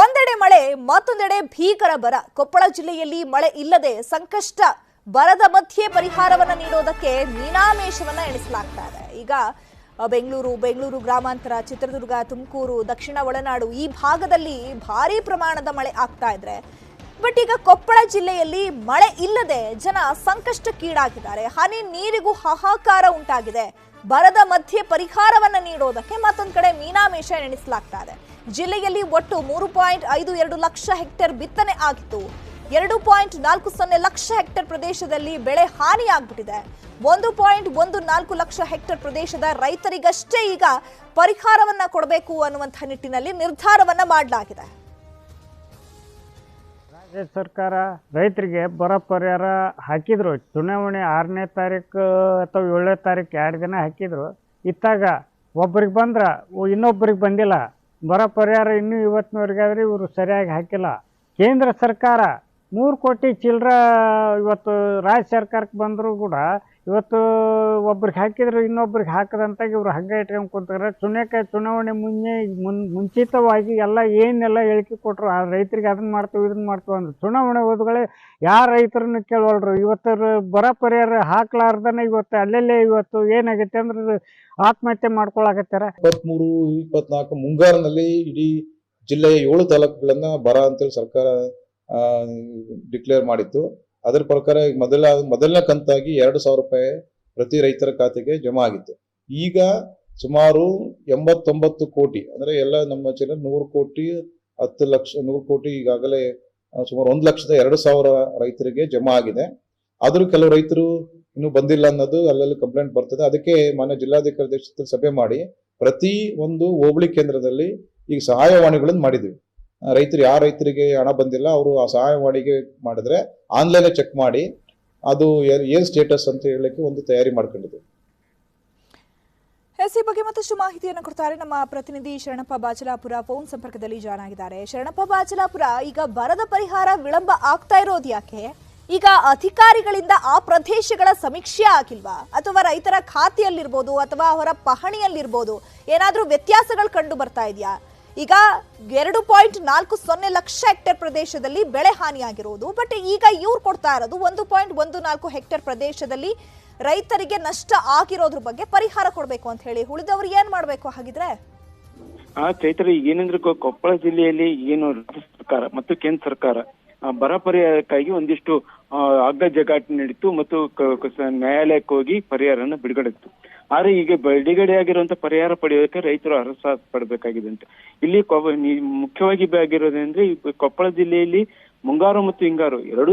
ಒಂದೆಡೆ ಮಳೆ, ಮತ್ತೊಂದೆಡೆ ಭೀಕರ ಬರ. ಕೊಪ್ಪಳ ಜಿಲ್ಲೆಯಲ್ಲಿ ಮಳೆ ಇಲ್ಲದೆ ಸಂಕಷ್ಟ. ಬರದ ಮಧ್ಯೆ ಪರಿಹಾರವನ್ನು ನೀಡೋದಕ್ಕೆ ಮೀನಾಮೇಷವನ್ನ ಎಣಿಸಲಾಗ್ತಾ ಇದೆ. ಈಗ ಬೆಂಗಳೂರು ಬೆಂಗಳೂರು ಗ್ರಾಮಾಂತರ, ಚಿತ್ರದುರ್ಗ, ತುಮಕೂರು, ದಕ್ಷಿಣ ಒಳನಾಡು ಈ ಭಾಗದಲ್ಲಿ ಭಾರಿ ಪ್ರಮಾಣದ ಮಳೆ ಆಗ್ತಾ ಇದ್ರೆ. ಬಟ್ ಈಗ ಕೊಪ್ಪಳ ಜಿಲ್ಲೆಯಲ್ಲಿ ಮಳೆ ಇಲ್ಲದೆ ಜನ ಸಂಕಷ್ಟಕ್ಕೀಡಾಗಿದ್ದಾರೆ. ಹನಿ ನೀರಿಗೂ ಹಾಹಾಕಾರ ಉಂಟಾಗಿದೆ. ಬರದ ಮಧ್ಯೆ ಪರಿಹಾರವನ್ನ ನೀಡೋದಕ್ಕೆ ಮತ್ತೊಂದು ಕಡೆ ಮೀನಾಮೇಷ ಎಣಿಸಲಾಗ್ತಾ ಇದೆ. ಜಿಲ್ಲೆಯಲ್ಲಿ ಒಟ್ಟು ಮೂರು ಪಾಯಿಂಟ್ ಐದು ಎರಡು ಲಕ್ಷ ಹೆಕ್ಟೇರ್ ಬಿತ್ತನೆ ಆಗಿತ್ತು. ಎರಡು ಪಾಯಿಂಟ್ ನಾಲ್ಕು ಸೊನ್ನೆ ಲಕ್ಷ ಹೆಕ್ಟೇರ್ ಪ್ರದೇಶದಲ್ಲಿ ಬೆಳೆ ಹಾನಿಯಾಗ್ಬಿಟ್ಟಿದೆ. ಒಂದು ಪಾಯಿಂಟ್ ಒಂದು ನಾಲ್ಕು ಲಕ್ಷ ಹೆಕ್ಟೇರ್ ಪ್ರದೇಶದ ರೈತರಿಗಷ್ಟೇ ಈಗ ಪರಿಹಾರವನ್ನ ಕೊಡಬೇಕು ಅನ್ನುವಂತಹ ನಿಟ್ಟಿನಲ್ಲಿ ನಿರ್ಧಾರವನ್ನ ಮಾಡಲಾಗಿದೆ. ರಾಜ್ಯ ಸರ್ಕಾರ ರೈತರಿಗೆ ಬರ ಪರಿಹಾರ ಹಾಕಿದ್ರು. ಚುನಾವಣೆ ಆರನೇ ತಾರೀಕು ಅಥವಾ ಏಳನೇ ತಾರೀಕು ಎರಡು ದಿನ ಹಾಕಿದ್ರು. ಇತ್ತಾಗ ಒಬ್ರಿಗೆ ಬಂದ್ರ ಇನ್ನೊಬ್ಬರಿಗೆ ಬಂದಿಲ್ಲ. ಬರ ಪರಿಹಾರ ಇನ್ನೂ ಇವತ್ತಿನವರೆಗಾದ್ರೆ ಇವರು ಸರಿಯಾಗಿ ಹಾಕಿಲ್ಲ. ಕೇಂದ್ರ ಸರ್ಕಾರ ಮೂರು ಕೋಟಿ ಚಿಲ್ಲರೆ ಇವತ್ತು ರಾಜ್ಯ ಸರ್ಕಾರಕ್ಕೆ ಬಂದರೂ ಕೂಡ ಇವತ್ತು ಒಬ್ರಿಗೆ ಹಾಕಿದ್ರು, ಇನ್ನೊಬ್ರಿಗೆ ಹಾಕದಂತ ಇವರು ಹಂಗೆ ಇಟ್ಕೊಂಡು ಕುಂತಾರೆ ಚುನಾಕ ಚುನಾವಣೆ ಮುನ್ನೆ ಮುನ್, ಮುಂಚಿತವಾಗಿ ಎಲ್ಲ ಏನೆಲ್ಲ ಹೇಳಿಕೆ ಕೊಟ್ಟರು ಆ ರೈತರಿಗೆ ಅದನ್ನ ಮಾಡ್ತೀವಿ ಇದನ್ನ ಮಾಡ್ತೀವಿ ಅಂದ್ರೆ. ಚುನಾವಣೆ ಹೋದ್ಗಳೇ ಯಾರ ರೈತರನ್ನು ಕೇಳೋಲ್ರು ಇವತ್ತರ ಬರ ಪರಿಹಾರ ಹಾಕ್ಲಾರ್ದನ ಇವತ್ತು ಅಲ್ಲೆಲ್ಲೇ ಇವತ್ತು ಏನಾಗುತ್ತೆ ಅಂದ್ರೆ ಆತ್ಮಹತ್ಯೆ ಮಾಡ್ಕೊಳಕತ್ತಾರ ಇಪ್ಪತ್ಮೂರು, ಇಪ್ಪತ್ನಾಲ್ಕು ಮುಂಗಾರಿನಲ್ಲಿ ಇಡೀ ಜಿಲ್ಲೆಯ ಏಳು ತಾಲೂಕುಗಳನ್ನ ಬರ ಅಂತೇಳಿ ಸರ್ಕಾರ ಡಿಕ್ಲೇರ್ ಮಾಡಿತ್ತು. ಅದರ ಪ್ರಕಾರ ಮೊದಲ ಮೊದಲನೇ ಕಂತಾಗಿ ಎರಡು ಸಾವಿರ ರೂಪಾಯಿ ಪ್ರತಿ ರೈತರ ಖಾತೆಗೆ ಜಮಾ ಆಗಿತ್ತು. ಈಗ ಸುಮಾರು ಎಂಬತ್ತೊಂಬತ್ತು ಕೋಟಿ, ಅಂದ್ರೆ ಎಲ್ಲ ನಮ್ಮ ಜಿಲ್ಲೆ ನೂರು ಕೋಟಿ, ಹತ್ತು ಲಕ್ಷ, ನೂರು ಕೋಟಿ ಈಗಾಗಲೇ ಸುಮಾರು ಒಂದು ಲಕ್ಷದ ಎರಡು ಸಾವಿರ ರೈತರಿಗೆ ಜಮಾ ಆಗಿದೆ. ಆದರೂ ಕೆಲವು ರೈತರು ಇನ್ನೂ ಬಂದಿಲ್ಲ ಅನ್ನೋದು ಅಲ್ಲಲ್ಲಿ ಕಂಪ್ಲೇಂಟ್ ಬರ್ತದೆ. ಅದಕ್ಕೆ ಮಾನ್ಯ ಜಿಲ್ಲಾಧಿಕಾರಿ ಸಭೆ ಮಾಡಿ ಪ್ರತಿ ಒಂದು ಹೋಬಳಿ ಕೇಂದ್ರದಲ್ಲಿ ಈಗ ಸಹಾಯವಾಣಿಗಳನ್ನು ಮಾಡಿದ್ವಿ ರೈತರು ಯಾವ ರೈತರಿಗೆ ಹಣ ಬಂದಿಲ್ಲ, ಅವರು ಆ ಸಹಾಯವಾಣಿಗೆ ಮಾಡಿದ್ರೆ ಆನ್ಲೈನ್ ಚೆಕ್ ಮಾಡಿ ಅದು ಏನ್- ಸ್ಟೇಟಸ್ ಅಂತ ಹೇಳಲಿಕ್ಕೆ ಒಂದು ತಯಾರಿ ಮಾಡ್ಕೊಂಡಿದ್ವಿ ಎಸ್ ಈ ಬಗ್ಗೆ ಮತ್ತಷ್ಟು ಮಾಹಿತಿಯನ್ನು ಕೊಡ್ತಾರೆ ನಮ್ಮ ಪ್ರತಿನಿಧಿ ಶರಣಪ್ಪ ಬಾಚಲಾಪುರ ಫೋನ್ ಸಂಪರ್ಕದಲ್ಲಿ ಜಾಯ್ನ್ ಆಗಿದ್ದಾರೆ. ಶರಣಪ್ಪ ಬಾಚಲಾಪುರ, ಈಗ ಬರದ ಪರಿಹಾರ ವಿಳಂಬ ಆಗ್ತಾ ಇರೋದು ಯಾಕೆ? ಈಗ ಅಧಿಕಾರಿಗಳಿಂದ ಆ ಪ್ರದೇಶಗಳ ಸಮೀಕ್ಷೆ ಆಗಿಲ್ವಾ? ಅಥವಾ ರೈತರ ಖಾತೆಯಲ್ಲಿರ್ಬೋದು ಅಥವಾ ಅವರ ಪಹಣಿಯಲ್ಲಿರ್ಬೋದು? ಏನಾದರೂ ವ್ಯತ್ಯಾಸಗಳು ಕಂಡು ಬರ್ತಾ ಇದೆಯಾ? ಈಗ ಎರಡು ಪಾಯಿಂಟ್ ನಾಲ್ಕು ಸೊನ್ನೆ ಲಕ್ಷ ಹೆಕ್ಟೇರ್ ಪ್ರದೇಶದಲ್ಲಿ ಬೆಳೆ ಹಾನಿಯಾಗಿರುವುದು. ಬಟ್ ಈಗ ಇವ್ರು ಕೊಡ್ತಾ ಇರೋದು ಒಂದು ಪಾಯಿಂಟ್ ಒಂದು ನಾಲ್ಕು ಹೆಕ್ಟೇರ್ ಪ್ರದೇಶದಲ್ಲಿ ರೈತರಿಗೆ ನಷ್ಟ ಆಗಿರೋದ್ರ ಬಗ್ಗೆ ಪರಿಹಾರ ಕೊಡಬೇಕು ಅಂತ ಹೇಳಿ ಉಳಿದವರು ಏನ್ ಮಾಡಬೇಕು ಹಾಗಿದ್ರೆ? ಆ ಚೈತ್ರ ಏನಂದ್ರೆ ಕೊಪ್ಪಳ ಜಿಲ್ಲೆಯಲ್ಲಿ ಏನು ರಾಜ್ಯ ಸರ್ಕಾರ ಮತ್ತು ಕೇಂದ್ರ ಸರ್ಕಾರ ಬರ ಪರಿಹಾರಕ್ಕಾಗಿ ಒಂದಿಷ್ಟು ಅಗ್ಗ ಜಗಾಟ ನಡೀತು ಮತ್ತು ನ್ಯಾಯಾಲಯಕ್ಕೆ ಹೋಗಿ ಪರಿಹಾರನ ಬಿಡುಗಡೆತ್ತು ಆದ್ರೆ ಈಗ ಬಿಡುಗಡೆಯಾಗಿರುವಂತ ಪರಿಹಾರ ಪಡೆಯೋದಕ್ಕೆ ರೈತರು ಅರಸ ಪಡಬೇಕಾಗಿದೆ ಅಂತ ಇಲ್ಲಿ ಮುಖ್ಯವಾಗಿ ಆಗಿರೋದಂದ್ರೆ ಕೊಪ್ಪಳ ಜಿಲ್ಲೆಯಲ್ಲಿ ಮುಂಗಾರು ಮತ್ತು ಹಿಂಗಾರು ಎರಡೂ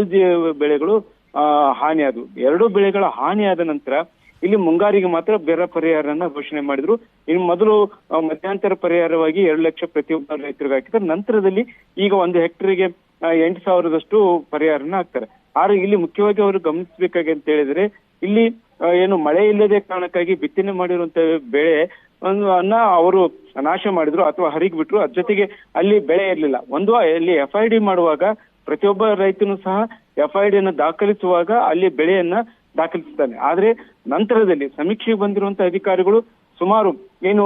ಬೆಳೆಗಳು, ಆ ಹಾನಿಯಾದವು ಎರಡು ಬೆಳೆಗಳ ಹಾನಿಯಾದ ನಂತರ ಇಲ್ಲಿ ಮುಂಗಾರಿಗೆ ಮಾತ್ರ ಬೇರೆ ಪರಿಹಾರನ ಘೋಷಣೆ ಮಾಡಿದ್ರು. ಇನ್ನು ಮೊದಲು ಮಧ್ಯಾಂತರ ಮಧ್ಯಂತರ ಪರಿಹಾರವಾಗಿ ಎರಡು ಲಕ್ಷ ಪ್ರತಿಯೊಬ್ಬ ರೈತರಿಗೆ ಹಾಕಿದ್ರೆ. ನಂತರದಲ್ಲಿ ಈಗ ಒಂದು ಹೆಕ್ಟರ್ಗೆ ಎಂಟು ಸಾವಿರದಷ್ಟು ಪರಿಹಾರನ ಹಾಕ್ತಾರೆ. ಆದ್ರೆ ಇಲ್ಲಿ ಮುಖ್ಯವಾಗಿ ಅವರು ಗಮನಿಸಬೇಕಾಗಿ ಅಂತ ಹೇಳಿದ್ರೆ, ಇಲ್ಲಿ ಏನು ಮಳೆ ಇಲ್ಲದೆ ಕಾರಣಕ್ಕಾಗಿ ಬಿತ್ತನೆ ಮಾಡಿರುವಂತ ಬೆಳೆ ಅನ್ನ ಅವರು ನಾಶ ಮಾಡಿದ್ರು ಅಥವಾ ಹರಿಗ್ ಬಿಟ್ರು ಅದ್ರ ಜೊತೆಗೆ ಅಲ್ಲಿ ಬೆಳೆ ಇರಲಿಲ್ಲ. ಒಂದು, ಅಲ್ಲಿ ಎಫ್ ಐ ಡಿ ಮಾಡುವಾಗ ಪ್ರತಿಯೊಬ್ಬ ರೈತನು ಸಹ ಎಫ್ ಐ ಡಿಯನ್ನು ದಾಖಲಿಸುವಾಗ ಅಲ್ಲಿ ಬೆಳೆಯನ್ನ ದಾಖಲಿಸುತ್ತಾನೆ ಆದ್ರೆ ನಂತರದಲ್ಲಿ ಸಮೀಕ್ಷೆಗೆ ಬಂದಿರುವಂತ ಅಧಿಕಾರಿಗಳು ಸುಮಾರು ಏನು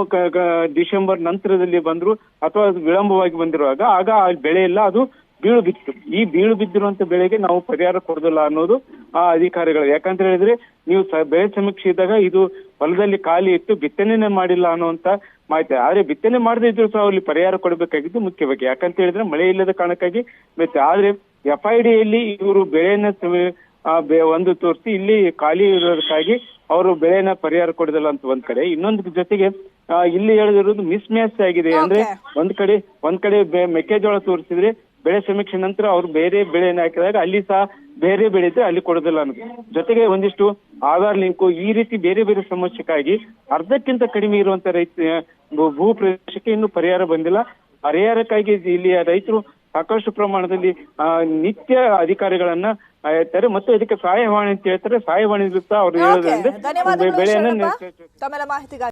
ಡಿಸೆಂಬರ್ ನಂತರದಲ್ಲಿ ಬಂದ್ರು ಅಥವಾ ವಿಳಂಬವಾಗಿ ಬಂದಿರುವಾಗ, ಆಗ ಆ ಬೆಳೆ ಎಲ್ಲ ಅದು ಬೀಳು ಬಿತ್ತು. ಈ ಬೀಳು ಬಿದ್ದಿರುವಂತ ಬೆಳೆಗೆ ನಾವು ಪರಿಹಾರ ಕೊಡೋದಿಲ್ಲ ಅನ್ನೋದು ಆ ಅಧಿಕಾರಿಗಳು. ಯಾಕಂತ ಹೇಳಿದ್ರೆ ನೀವು ಬೆಳೆ ಸಮೀಕ್ಷೆ ಇದ್ದಾಗ ಇದು ಹೊಲದಲ್ಲಿ ಖಾಲಿ ಇಟ್ಟು ಬಿತ್ತನೆನೇ ಮಾಡಿಲ್ಲ ಅನ್ನುವಂತ ಮಾಹಿತಿ. ಆದ್ರೆ ಬಿತ್ತನೆ ಮಾಡದೇ ಇದ್ರು ಸಹ ಅಲ್ಲಿ ಪರಿಹಾರ ಕೊಡಬೇಕಾಗಿದ್ದು ಮುಖ್ಯವಾಗಿ ಯಾಕಂತ ಹೇಳಿದ್ರೆ ಮಳೆ ಇಲ್ಲದ ಕಾರಣಕ್ಕಾಗಿ ಮತ್ತೆ ಆದ್ರೆ ಎಫ್ ಐ ಡಿಯಲ್ಲಿ ಇವರು ಬೆಳೆಯನ್ನ ಒಂದು ತೋರಿಸಿ ಇಲ್ಲಿ ಖಾಲಿ ಇರೋದಕ್ಕಾಗಿ ಅವರು ಬೆಳೆನ ಪರಿಹಾರ ಕೊಡೋದಿಲ್ಲ ಅಂತ ಒಂದ್ ಕಡೆ. ಇನ್ನೊಂದು ಜೊತೆಗೆ ಇಲ್ಲಿ ಹೇಳಿದಿರೋದು ಮಿಸ್ ಮ್ಯಾಚ್ ಆಗಿದೆ. ಅಂದ್ರೆ. ಒಂದ್ ಕಡೆ ಒಂದ್ ಕಡೆ ಮೆಕ್ಕೆಜೋಳ ತೋರಿಸಿದ್ರೆ ಬೆಳೆ ಸಮೀಕ್ಷೆ ನಂತರ ಅವ್ರು ಬೇರೆ ಬೆಳೆಯನ್ನು ಹಾಕಿದಾಗ ಅಲ್ಲಿ ಸಹ ಬೇರೆ ಬೆಳೆ ಇದ್ರೆ ಅಲ್ಲಿ ಕೊಡೋದಿಲ್ಲ ಅನ್ನೋದು. ಜೊತೆಗೆ ಒಂದಿಷ್ಟು ಆಧಾರ್ ಲಿಂಕು ಈ ರೀತಿ ಬೇರೆ ಬೇರೆ ಸಮಸ್ಯೆಗಾಗಿ ಅರ್ಧಕ್ಕಿಂತ ಕಡಿಮೆ ಇರುವಂತ ರೈತ ಭೂ- ಪ್ರದೇಶಕ್ಕೆ ಇನ್ನೂ ಪರಿಹಾರ ಬಂದಿಲ್ಲ. ಪರಿಹಾರಕ್ಕಾಗಿ ಇಲ್ಲಿಯ ರೈತರು ಸಾಕಷ್ಟು ಪ್ರಮಾಣದಲ್ಲಿ ಆ, ನಿತ್ಯ ಅಧಿಕಾರಿಗಳನ್ನ ಹೇಳ್ತಾರೆ ಮತ್ತು ಅದಕ್ಕೆ ಸಹಾಯವಾಣಿ ಅಂತ ಹೇಳ್ತಾರೆ. ಸಹಾಯವಾಣಿ ಸಹ ಅವ್ರು ಹೇಳೋದ್ರಿಂದ ಬೆಳೆಯನ್ನ ತಮ್ಮೆಲ್ಲ ಮಾಹಿತಿಗಾಗಿ